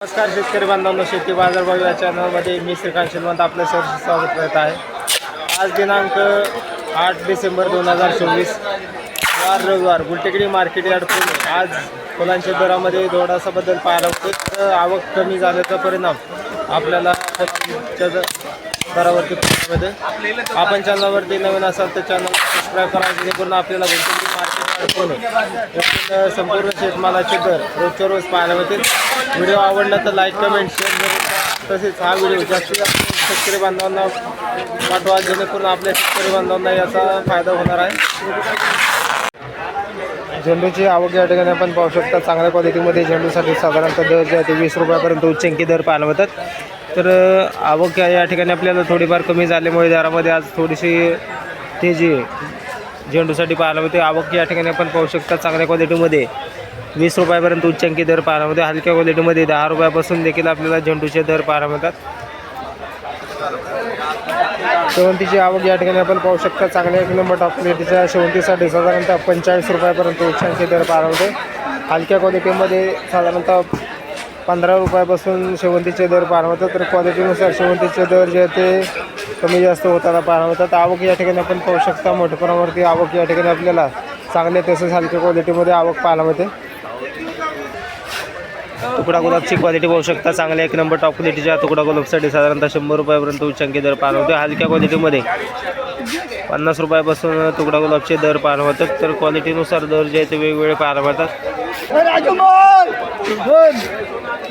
नमस्कार शेतकरी बांधवांनो शेती बाजारभाव या चॅनलमध्ये मी श्रीकांत शिलवंत आपलं सर स्वागत करत आहे. आज दिनांक आठ डिसेंबर दोन हजार चोवीस. वार रविवार गुलटेकडी मार्केट यार्ड पुणे आज फुलांच्या दरामध्ये थोडासा बदल पाहायला होतो तर आवक कमी झाल्याचा परिणाम आपल्याला दरावरती आपण चॅनलवरती नवीन असाल तर चॅनल सबस्क्राईब करा जेणेकरून आपल्याला गुलटेकडी संपूर्ण शेतमालाचे दर रोजच्या रोज पाहायला मिळतील व्हिडिओ आवडला तर लाईक कमेंट शेअर करून तसेच हा व्हिडिओ जास्तीत जास्त शेतकरी बांधवांना पाठवा जेणेकरून आपल्या शेतकरी बांधवांना याचा फायदा होणार आहे. झेंडूची आवक या ठिकाणी आपण पाहू शकता. चांगल्या क्वालिटीमध्ये झेंडूसाठी साधारणतः दर जे आहे ते वीस रुपयापर्यंत उच्चंकी दर पाहायला मिळतात तर आवक या या ठिकाणी आपल्याला थोडीफार कमी झाल्यामुळे दरामध्ये आज थोडीशी तेजी झेंडूसाठी पाहायला मिळते आवक या ठिकाणी आपण पाहू शकता चांगल्या क्वालिटीमध्ये वीस रुपयापर्यंत उच्चांकी दर पाहायला मिळते हलक्या क्वालिटीमध्ये दहा रुपयापासून देखील आपल्याला झेंडूचे दर पाहायला मिळतात. शेवंतीची आवक या ठिकाणी आपण पाहू शकता. चांगल्या एक नंबर टॉप क्वालिटीच्या शेवंतीसाठी साधारणतः पंचेचाळीस रुपयापर्यंत उच्चांकी दर पाहायला मिळते हलक्या क्वालिटीमध्ये साधारणतः पंधरा रुपयापासून शेवंतीचे दर पार होतात तर क्वालिटीनुसार शेवंतीचे दर जे ते कमी जास्त होताना पाहायला मिळतात आवक या ठिकाणी आपण पाहू शकता मोठ्या प्रमाणावरती आवक या ठिकाणी आपल्याला चांगल्या तसेच हलक्या क्वालिटीमध्ये आवक पाहायला मिळते. तुकडा गुलाबची क्वालिटी पाहू शकता चांगल्या एक नंबर टॉप क्वालिटीच्या तुकडा गुलाबसाठी साधारणतः शंभर रुपयापर्यंत उच्चांकी दर पार होते. हलक्या क्वालिटीमध्ये पन्नास रुपयापासून तुकडा गुलाबचे दर पाहायला होतात तर क्वालिटीनुसार दर जे आहे ते वेगवेगळे पाहायला मिळतात.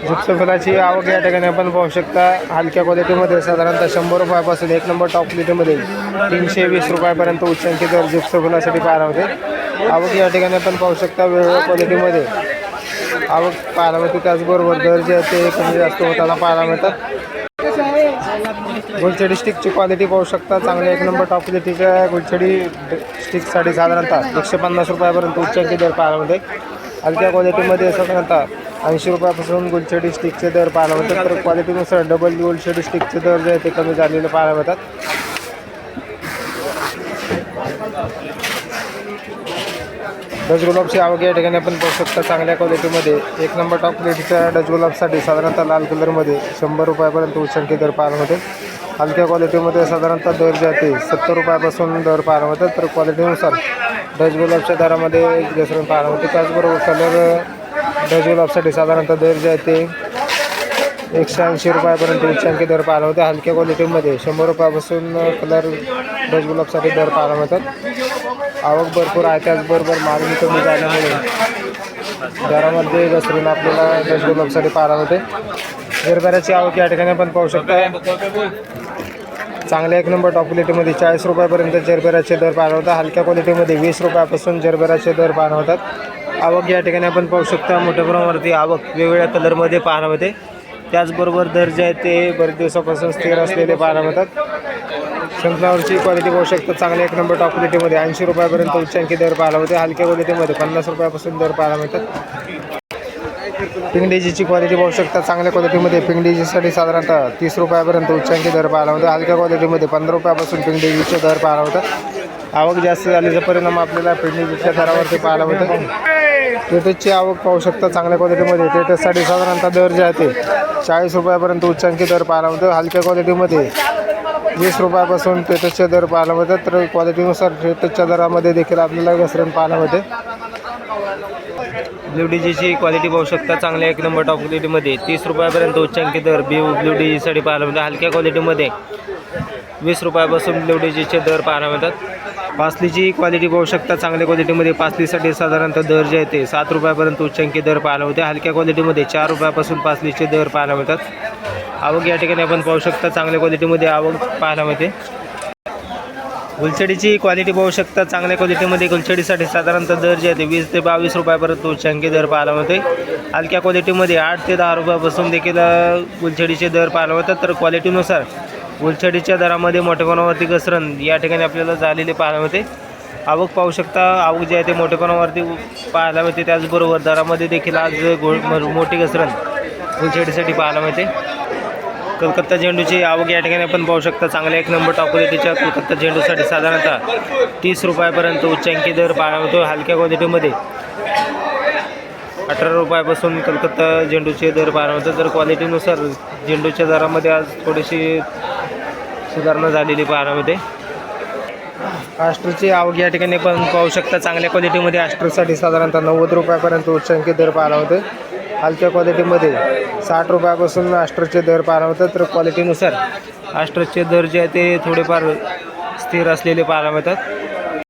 जिप्स फुलाची आवक या ठिकाणी आपण पाहू शकता. हलक्या क्वालिटीमध्ये साधारणतः शंभर रुपयापासून एक नंबर टॉप क्वालिटीमध्ये तीनशे वीस रुपयापर्यंत उच्चांकी दर जिप्स फुलासाठी पाहायला होते आवक या ठिकाणी आपण पाहू शकता वेगवेगळ्या क्वालिटीमध्ये आवक पाहायला मिळते. त्याचबरोबर दर जे आहे ते कमी जास्त होताना पाहायला मिळतात. गुलछडी स्टिकची क्वालिटी पाहू शकता. चांगल्या एक नंबर टॉप क्वालिटीच्या गुलछडी स्टिकसाठी साधारणतः एकशे पन्नास रुपयापर्यंत उच्चांकी दर पाहायला मिळते. हलक्या क्वालिटीमध्ये साधारणतः ऐंशी रुपयापासून गुलछडी स्टिकचे दर पाहायला मिळतात. तर क्वालिटीनुसार डबल गुलछडी स्टिकचे दर जे आहे ते कमी झालेले पाहायला मिळतात. डच गुलाबची आवक या ठिकाणी आपण पाहू शकता चांगल्या क्वालिटीमध्ये एक नंबर टॉप क्वालिटीच्या डच गुलाबसाठी साधारणतः लाल कलरमध्ये शंभर रुपयापर्यंत उच्चांकी दर पार होते हलक्या क्वालिटीमध्ये साधारणतः दर जे आहे ते सत्तर रुपयापासून दर पार होतात तर क्वालिटीनुसार डच गुलाबच्या दरामध्ये घसरण पाहायला होते त्याचबरोबर कलर डच गुलाबसाठी साधारणतः दर जे आहे ते एकशे ऐंशी रुपयापर्यंत उच्चांकी दर पाहायला होते हलक्या क्वालिटीमध्ये शंभर रुपयापासून कलर डच गुलाबसाठी दर पाहायला मिळतात. आवक भरपूर आहे. त्याचबरोबर मागणी कमी झाल्यामुळे दरामध्ये घसरून आपल्याला डच गुलाबसाठी पाहायला होते गरबऱ्याची आवक या ठिकाणी आपण पाहू शकता. चांगल्या एक नंबर टॉप क्वालिटीमध्ये चाळीस रुपयापर्यंत जरबेराचे दर पाहायला होता हलक्या क्वालिटीमध्ये वीस रुपयापासून जरबेराचे दर पाहायला होतात आवक या ठिकाणी आपण पाहू शकता. मोठ्या प्रमाणावरती आवक वेगवेगळ्या कलरमध्ये पाहायला होते त्याचबरोबर दर जे आहेत ते बरेच दिवसापासून स्थिर असलेले पाहायला मिळतात सनफ्लावरची क्वालिटी पाहू शकता. चांगल्या एक नंबर टॉप क्वालिटीमध्ये ऐंशी रुपयापर्यंत उच्चांकी दर पाहायला होते हलक्या क्वालिटीमध्ये पन्नास रुपयापासून दर पाहायला मिळतात. पिंगडीजीची क्वालिटी पाहू शकता. चांगल्या क्वालिटीमध्ये पिंगडीजीसाठी साधारणतः तीस रुपयापर्यंत उच्चांकी दर पाहायला होते हलक्या क्वालिटीमध्ये पंधरा रुपयापासून पिंगडीजीचे दर पाहायला होतात आवक जास्त झाल्याचा परिणाम आपल्याला पिंगडेजीच्या दरावरती पाहायला होतं टेटसची आवक पाहू शकता चांगल्या क्वालिटीमध्ये टेटससाठी साधारणतः दर जे आहे ते चाळीस रुपयापर्यंत उच्चांकी दर पाहायला होतं हलक्या क्वालिटीमध्ये वीस रुपयापासून टेटसचे दर पाहायला मिळतात. तर क्वालिटीनुसार टेटसच्या दरामध्ये देखील आपल्याला घसरण पाहायला मिळते. ब्ल्यू डीजीची क्वालिटी पाहू शकता. चांगल्या एक नंबर टॉप क्वालिटीमध्ये तीस रुपयापर्यंत उच्चांकी दर ब्ल्यू ब्ल्यू डीजीसाठी पाहायला होतं हलक्या क्वालिटीमध्ये वीस रुपयापासून ब्ल्यू डीजीचे दर पाहायला मिळतात. पासलीची क्वालिटी पाहू शकता. चांगल्या क्वालिटीमध्ये पासलीसाठी साधारणतः दर जे आहे ते सात रुपयापर्यंत उच्चांकी दर पाहायला होते हलक्या क्वालिटीमध्ये चार रुपयापासून पासलीचे दर पाहायला मिळतात. आवक या ठिकाणी आपण पाहू शकता. चांगल्या क्वालिटीमध्ये आवक पाहायला मिळते. गुलछडीची क्वालिटी पाहू शकता. चांगल्या क्वालिटीमध्ये गुलछडीसाठी साधारणतः दर जे आहे ते वीस ते बावीस रुपयापर्यंत उच्चांकी दर पाहायला मिळते. हलक्या क्वालिटीमध्ये आठ ते दहा रुपयापासून देखील गुलछडीचे दर पाहायला मिळतात. तर क्वालिटीनुसार गुलछडीच्या दरामध्ये मोठ्या प्रमाणावरती घसरण या ठिकाणी आपल्याला झालेले पाहायला मिळते. आवक पाहू शकता आवक जे आहे ते मोठ्या प्रमाणावरती पाहायला मिळते. त्याचबरोबर दरामध्ये देखील आज गो मोठी घसरण गुलछडीसाठी पाहायला मिळते. कलकत्ता झेंडूची आवक या ठिकाणी आपण पाहू शकता. चांगल्या एक नंबर टॉप क्वालिटीच्या कलकत्ता झेंडूसाठी साधारणतः तीस रुपयापर्यंत उच्चांकी दर पाहायला मिळतो हलक्या क्वालिटीमध्ये अठरा रुपयापासून कलकत्ता झेंडूचे दर पाहायला मिळतात. तर क्वालिटीनुसार झेंडूच्या दरामध्ये आज थोडीशी सुधारणा झालेली पाण्यामध्ये मिळते आवक या ठिकाणी पण पाहू शकता. चांगल्या क्वालिटीमध्ये आष्ट्रोसाठी साधारणतः नव्वद रुपयापर्यंत उच्चांकी दर पाहायला होते. हलक्या क्वालिटीमध्ये साठ रुपयापासून आष्ट्रोचे दर पाहायला होतात तर क्वालिटीनुसार आष्ट्रोचे दर जे आहे ते थोडेफार स्थिर असलेले पाहायला मिळतात.